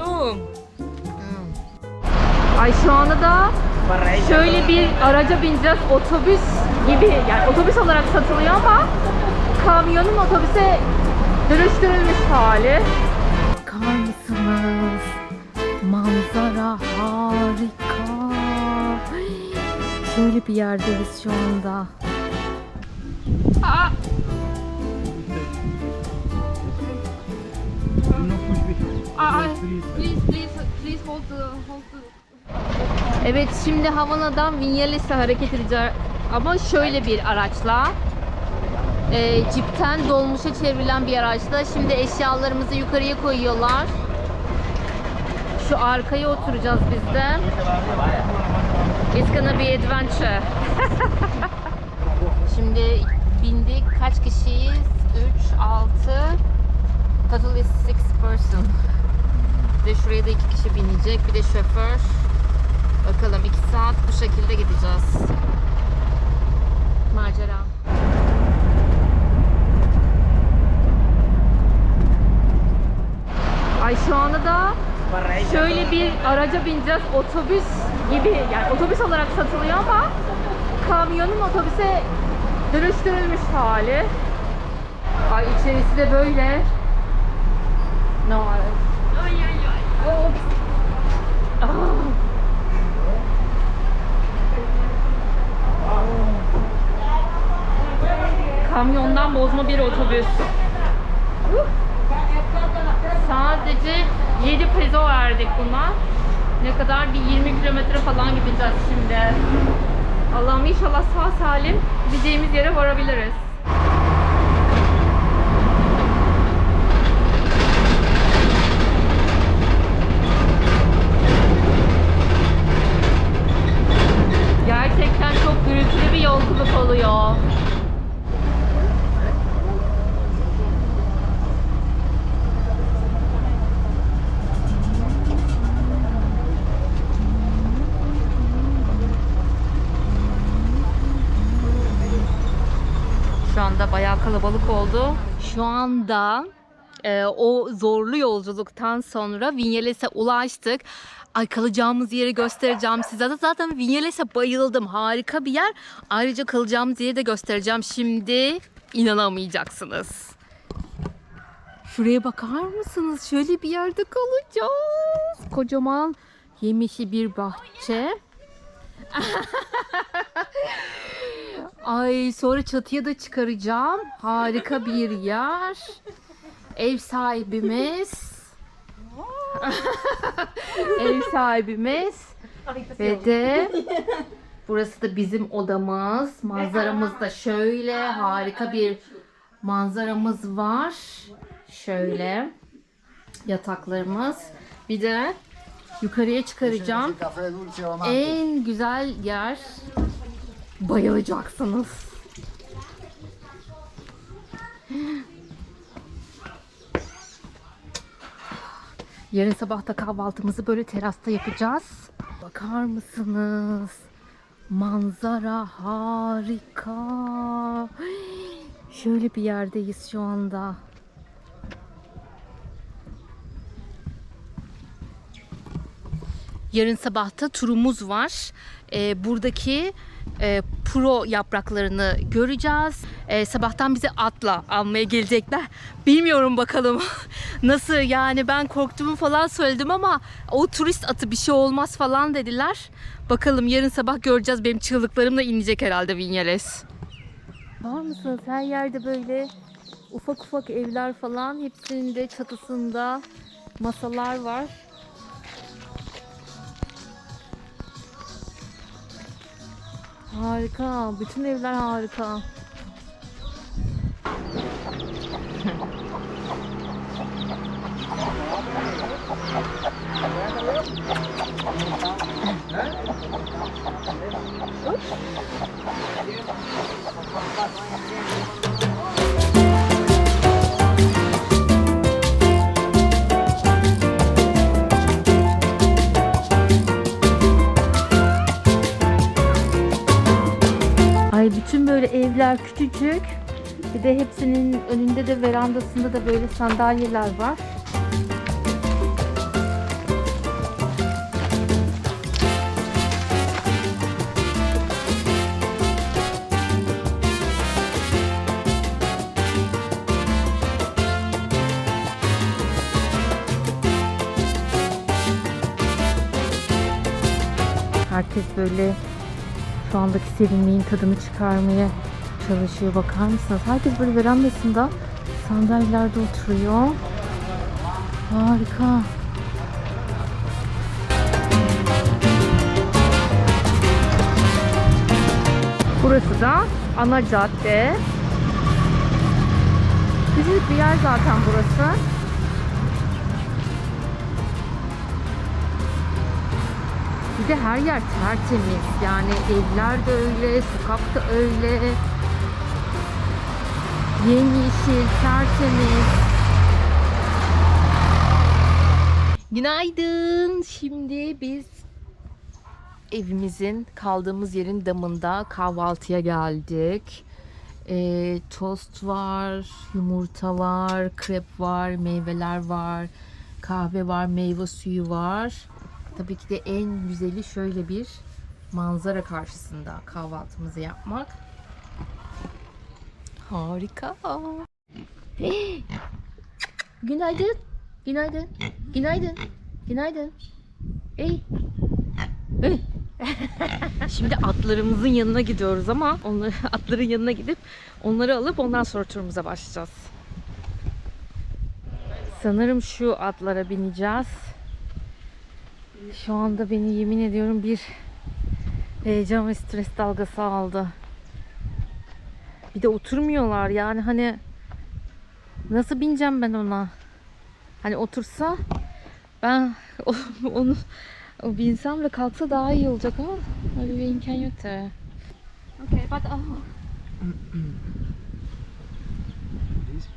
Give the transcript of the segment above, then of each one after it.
Oo. Ay şu anda da şöyle bir araca bineceğiz. Otobüs gibi yani otobüs olarak satılıyor ama kamyonun otobüse dönüştürülmüş hali. Bakar mısınız? Manzara harika. Şöyle bir yerdeyiz şu anda. Evet şimdi Havana'dan Vinyales'e hareket edeceğiz. Ama şöyle bir araçla e, cipten dolmuşa çevrilen bir araçla şimdi eşyalarımızı yukarıya koyuyorlar. Şu arkaya oturacağız biz de. It's gonna be adventure. Şimdi bindik. Kaç kişiyiz? 3, 6 Total is 6 person de şuraya da iki kişi binecek bir de şoför Bakalım 2 saat bu şekilde gideceğiz. Macera. Ay şu anda da şöyle bir araca bineceğiz. Otobüs gibi yani otobüs olarak satılıyor ama kamyonun otobüse dönüştürülmüş hali. Ay içerisi de böyle. No. Ay ay ay. Oops. Ah. Kamyondan bozma bir otobüs. Sadece 7 peso verdik buna. Ne kadar? Bir 20 kilometre falan gideceğiz şimdi. Allah'ım inşallah sağ salim gideceğimiz yere varabiliriz. Gerçekten çok gürültülü bir yolculuk oluyor. Şu anda bayağı kalabalık oldu. Şu anda e, o zorlu yolculuktan sonra Vinyales'e ulaştık. Ay kalacağımız yeri göstereceğim size. Zaten Vinyales'e bayıldım. Harika bir yer. Ayrıca kalacağımız yeri de göstereceğim. Şimdi inanamayacaksınız. Şuraya bakar mısınız? Şöyle bir yerde kalacağız. Kocaman yemişi bir bahçe. Ay sonra çatıya da çıkaracağım. Harika bir yer. Ev sahibimiz. Ev sahibimiz. Ve de burası da bizim odamız. Manzaramız da şöyle. Harika bir manzaramız var. Şöyle. Yataklarımız. Bir de yukarıya çıkaracağım. En güzel yer. Bayılacaksınız. Yarın sabah da kahvaltımızı böyle terasta yapacağız. Bakar mısınız? Manzara harika. Şöyle bir yerdeyiz şu anda. Yarın sabahta turumuz var. Ee, buradaki e, pro yapraklarını göreceğiz. Ee, sabahtan bizi atla almaya gelecekler. Bilmiyorum bakalım nasıl yani ben korktuğumu falan söyledim ama o turist atı bir şey olmaz falan dediler. Bakalım yarın sabah göreceğiz. Benim çığlıklarımla inecek herhalde Vinyales. Var mısınız? Her yerde böyle ufak ufak evler falan. Hepsinin de çatısında masalar var. Harika. Bütün evler harika. küçücük. Bir de hepsinin önünde de verandasında da böyle sandalyeler var. Herkes böyle şu andaki serinliğin tadını çıkarmaya çalışıyor. Bakar mısınız? Herkes böyle verandasında sandalyelerde oturuyor. Harika. Burası da ana cadde. Küçük bir yer zaten burası. Bir de her yer tertemiz. Yani evler de öyle, sokak da öyle. Yemyeşil, tertemiz. Günaydın. Şimdi biz evimizin kaldığımız yerin damında kahvaltıya geldik. Ee, tost var, yumurta var, krep var, meyveler var, kahve var, meyve suyu var. Tabii ki de en güzeli şöyle bir manzara karşısında kahvaltımızı yapmak. Harika. Günaydın. Günaydın. Günaydın. Günaydın. Ey. Ey. Şimdi atlarımızın yanına gidiyoruz ama onları atların yanına gidip onları alıp ondan sonra turumuza başlayacağız. Sanırım şu atlara bineceğiz. Şu anda beni yemin ediyorum bir heyecan ve stres dalgası aldı. Bir de oturmuyorlar yani hani nasıl bineceğim ben ona? Hani otursa ben onu o binsem ve kalksa daha iyi olacak ama öyle bir imkan yok tabii. Okay, but oh, This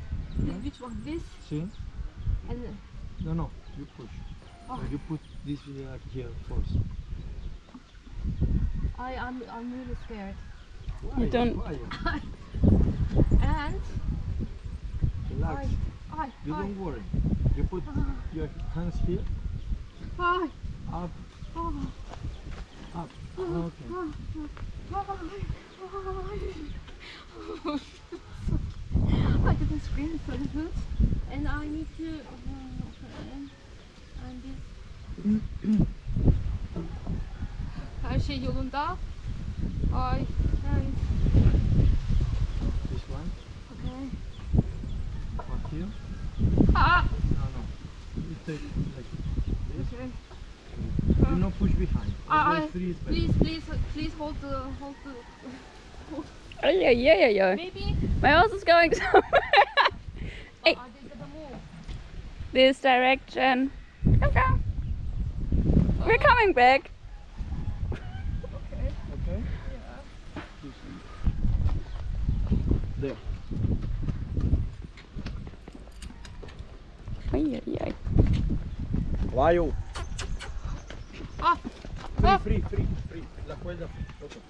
which one? This see? and No, no. You push. Oh. Uh, you put this uh, here first. I I'm I'm really scared. Why? don't-? And Relax. I You don't worry. You put your hands here. I Up. Up. Okay. I didn't scream so good, and I need to. uh. And this. Her şey yolunda. Ay, okay. Up here. Ah, No, no. You take like this. okay. Do not push behind. Ah, Always I- is. Please, please, please hold the, hold the. Oh, yeah, yeah, yeah, yeah. Maybe. My horse is going somewhere. Hey. I did the move. this direction. Okay. We're coming back. Ay, ay, ay. Lion. Ah, Free, ah. free, free, free. La cuerda. Okay.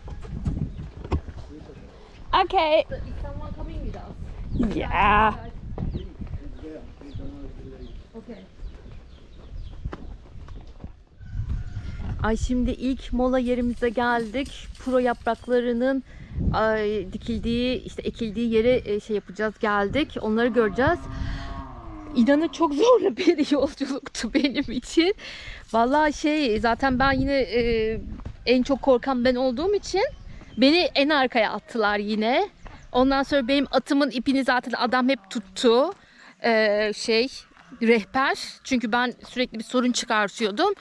Okay. Is someone coming with us? Yeah. Okay. Ay şimdi ilk mola yerimize geldik. Pro yapraklarının ay, dikildiği, işte ekildiği yere e, şey yapacağız, geldik. Onları göreceğiz. İnanın çok zorlu bir yolculuktu benim için. Vallahi şey zaten ben yine e, en çok korkan ben olduğum için beni en arkaya attılar yine. Ondan sonra benim atımın ipini zaten adam hep tuttu. Ee, şey rehber. Çünkü ben sürekli bir sorun çıkartıyordum.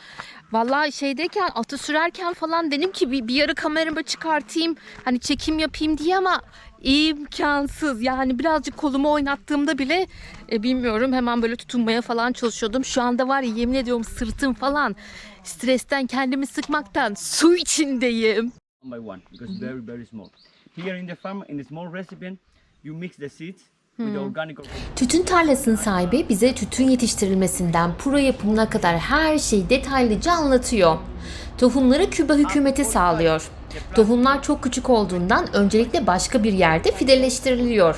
Vallahi şeydeyken atı sürerken falan dedim ki bir, bir yarı kameramı çıkartayım. Hani çekim yapayım diye ama imkansız. Yani birazcık kolumu oynattığımda bile e, bilmiyorum hemen böyle tutunmaya falan çalışıyordum. Şu anda var ya yemin ediyorum sırtım falan stresten kendimi sıkmaktan su içindeyim. one by one because very very small. Here in the farm, in the small recipient, you mix the seeds organic. Tütün tarlasının sahibi bize tütün yetiştirilmesinden pro yapımına kadar her şeyi detaylıca anlatıyor. Tohumları Küba hükümeti sağlıyor. Tohumlar çok küçük olduğundan öncelikle başka bir yerde fideleştiriliyor.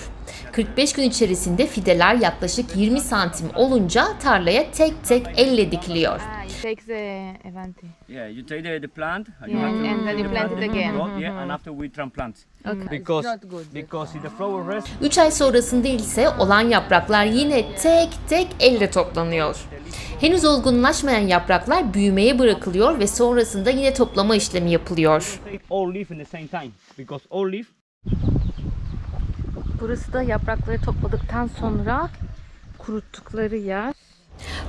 45 gün içerisinde fideler yaklaşık 20 santim olunca tarlaya tek tek elle dikiliyor. Ah, you take the Evanti. Yeah, you take the, the plant and you Yeah, have to and then you plant it again. yeah, and after we transplant. Okay. Because because the flower rest 3 ay sonrasında ise olan yapraklar yine tek tek elle toplanıyor. Henüz olgunlaşmayan yapraklar büyümeye bırakılıyor ve sonrasında yine toplama işlemi yapılıyor. all leaf in the same time because all leaf Burası da yaprakları topladıktan sonra kuruttukları yer.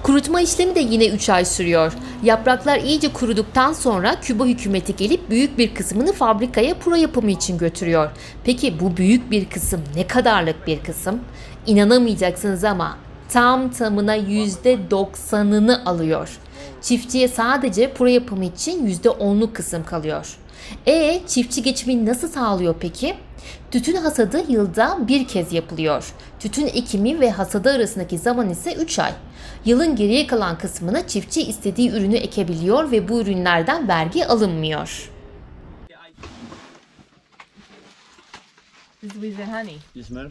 Kurutma işlemi de yine 3 ay sürüyor. Yapraklar iyice kuruduktan sonra Küba hükümeti gelip büyük bir kısmını fabrikaya puro yapımı için götürüyor. Peki bu büyük bir kısım ne kadarlık bir kısım? İnanamayacaksınız ama tam tamına %90'ını alıyor. Çiftçiye sadece puro yapımı için %10'luk kısım kalıyor. E çiftçi geçimini nasıl sağlıyor peki? Tütün hasadı yılda bir kez yapılıyor. Tütün ekimi ve hasadı arasındaki zaman ise 3 ay. Yılın geriye kalan kısmına çiftçi istediği ürünü ekebiliyor ve bu ürünlerden vergi alınmıyor. This is with the honey. you smell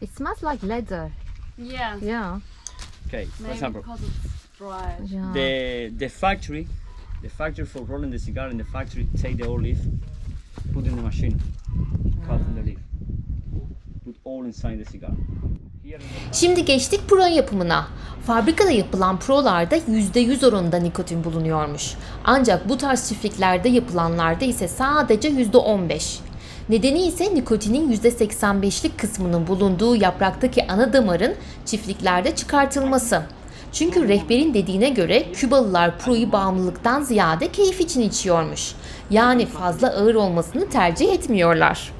It smells like leather. Yeah. Yeah. Okay for example because it's dry. yeah. the the factory the factory for rolling the cigar in the factory take the old leaf put in the machine cut in the leaf put all inside the cigar Şimdi geçtik pro yapımına. Fabrikada yapılan prolarda %100 oranında nikotin bulunuyormuş. Ancak bu tarz çiftliklerde yapılanlarda ise sadece %15. Nedeni ise nikotinin %85'lik kısmının bulunduğu yapraktaki ana damarın çiftliklerde çıkartılması. Çünkü rehberin dediğine göre Kübalılar proyu bağımlılıktan ziyade keyif için içiyormuş. Yani fazla ağır olmasını tercih etmiyorlar.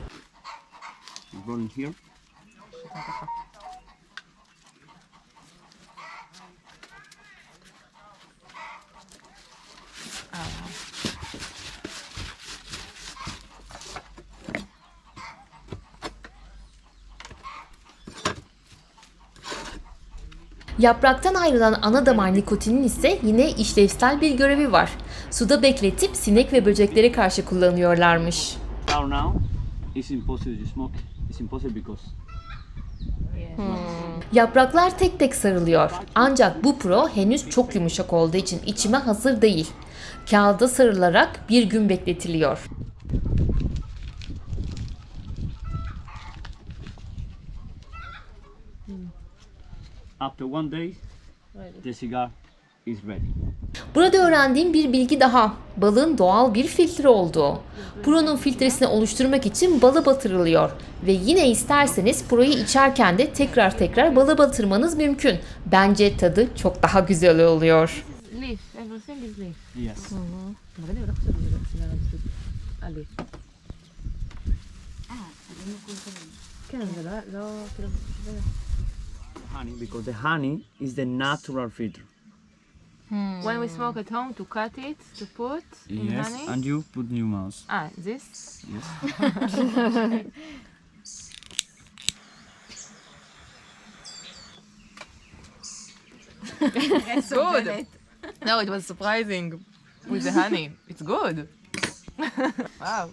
Yapraktan ayrılan ana damar nikotinin ise yine işlevsel bir görevi var. Suda bekletip sinek ve böceklere karşı kullanıyorlarmış. now now it's impossible to smoke it's impossible because Yapraklar tek tek sarılıyor. Ancak bu pro henüz çok yumuşak olduğu için içime hazır değil. Kağıda sarılarak bir gün bekletiliyor. After one day the cigar is ready Burada öğrendiğim bir bilgi daha. Balın doğal bir filtre olduğu. Pro'nun filtresini oluşturmak için balı batırılıyor. Ve yine isterseniz Pro'yu içerken de tekrar tekrar balı batırmanız mümkün. Bence tadı çok daha güzel oluyor. Leaf. Everything is leaf. yes Makanya orang sudah honey because the honey is the natural filter When we smoke at home to cut it to put in yes honey. and you put new mouse ah, this. yes It's good. No, it was surprising with the honey. It's good. wow.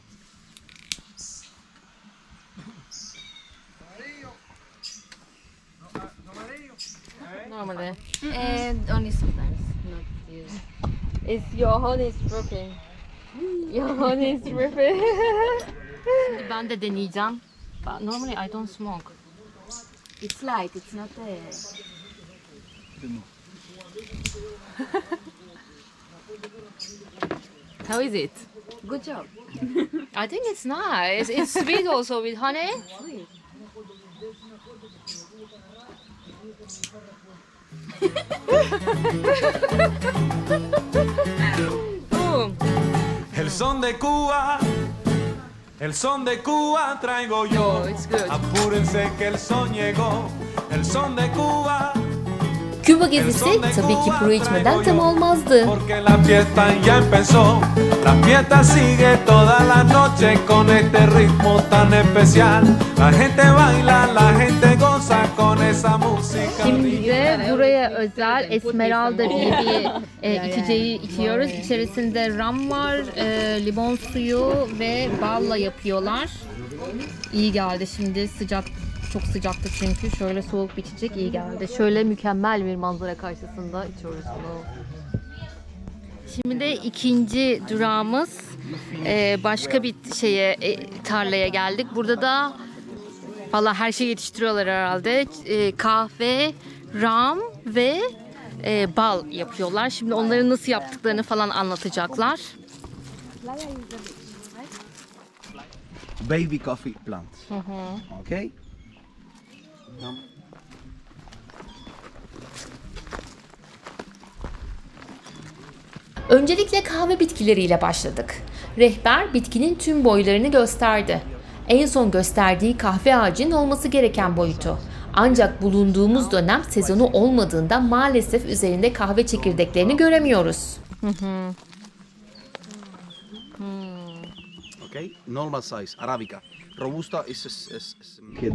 Normally. And only sometimes, not usually. It's your honey is broken. Your honey is ripping. Şimdi ben de deneyeceğim. But normally I don't smoke. it's light. It's not uh, a. How is it? Good job. I think it's nice. It's sweet also with honey. Sweet. El son de Cuba, el son de Cuba traigo yo. Oh. Apúrense que el son llegó, el son de Cuba, Küba gezisi tabii ki pro içmeden tam olmazdı. Porque la fiesta ya empezó. La fiesta sigue toda la noche con este ritmo tan especial. La gente baila, la gente goza con esa música. Şimdi de buraya özel Esmeralda diye bir e, içeceği içiyoruz. İçerisinde ram var, e, limon suyu ve balla yapıyorlar. İyi geldi şimdi sıcak çok sıcaktı çünkü şöyle soğuk bir içecek iyi geldi. Şöyle mükemmel bir manzara karşısında içiyoruz bunu. Şimdi de ikinci durağımız e, başka bir şeye e, tarlaya geldik. Burada da Valla her şeyi yetiştiriyorlar herhalde. E, kahve, ram ve e, bal yapıyorlar. Şimdi onların nasıl yaptıklarını falan anlatacaklar. baby coffee plant. Okay? Öncelikle kahve bitkileriyle başladık. Rehber bitkinin tüm boylarını gösterdi. En son gösterdiği kahve ağacının olması gereken boyutu. Ancak bulunduğumuz dönem sezonu olmadığından maalesef üzerinde kahve çekirdeklerini göremiyoruz. Okay? Normal size, Arabica. Robusta is, is, is,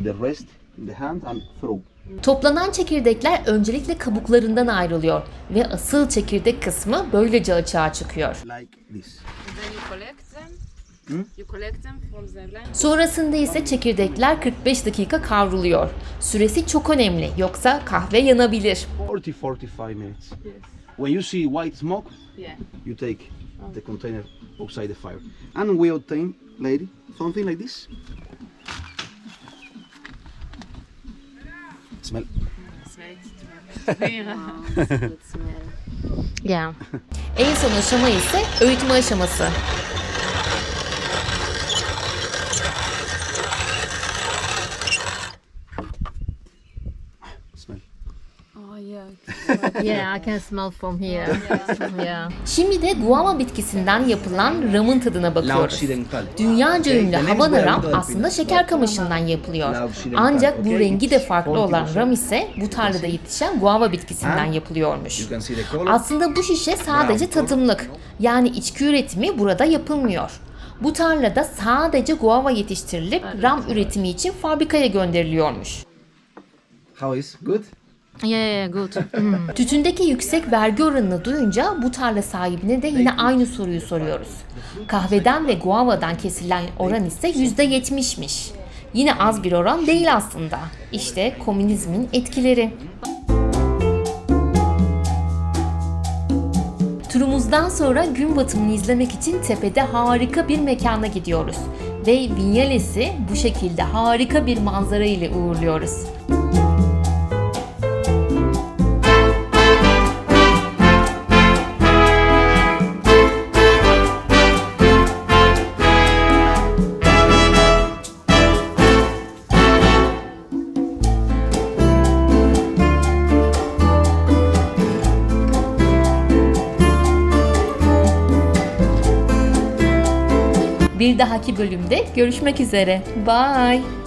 the rest in the hand and throw. Toplanan çekirdekler öncelikle kabuklarından ayrılıyor ve asıl çekirdek kısmı böylece açığa çıkıyor. Like this. Then you collect them. You collect them from the plant. Sonrasında ise çekirdekler 45 dakika kavruluyor. Süresi çok önemli yoksa kahve yanabilir. 40-45 minutes. When you see white smoke, Yeah. you take the container outside the fire. And we obtain, lady, something like this. Smell. Yeah. En son aşama ise öğütme aşaması. Smell. Oh yeah. Yeah, I can smell from here. Yeah. Şimdi de guava bitkisinden yapılan ramın tadına bakıyoruz. Dünyaca ünlü Havana ram aslında şeker kamışından yapılıyor. Ancak bu rengi de farklı olan ram ise bu tarlada yetişen guava bitkisinden yapılıyormuş. Aslında bu şişe sadece tadımlık. Yani içki üretimi burada yapılmıyor. Bu tarlada sadece guava yetiştirilip ram üretimi için fabrikaya gönderiliyormuş. How is? Good? Yeah, yeah, good. Tütündeki yüksek vergi oranını duyunca bu tarla sahibine de yine aynı soruyu soruyoruz. Kahveden ve guavadan kesilen oran ise %70'miş. Yine az bir oran değil aslında. İşte komünizmin etkileri. Turumuzdan sonra gün batımını izlemek için tepede harika bir mekana gidiyoruz. Ve Vinyales'i bu şekilde harika bir manzara ile uğurluyoruz. Bir dahaki bölümde görüşmek üzere. Bye.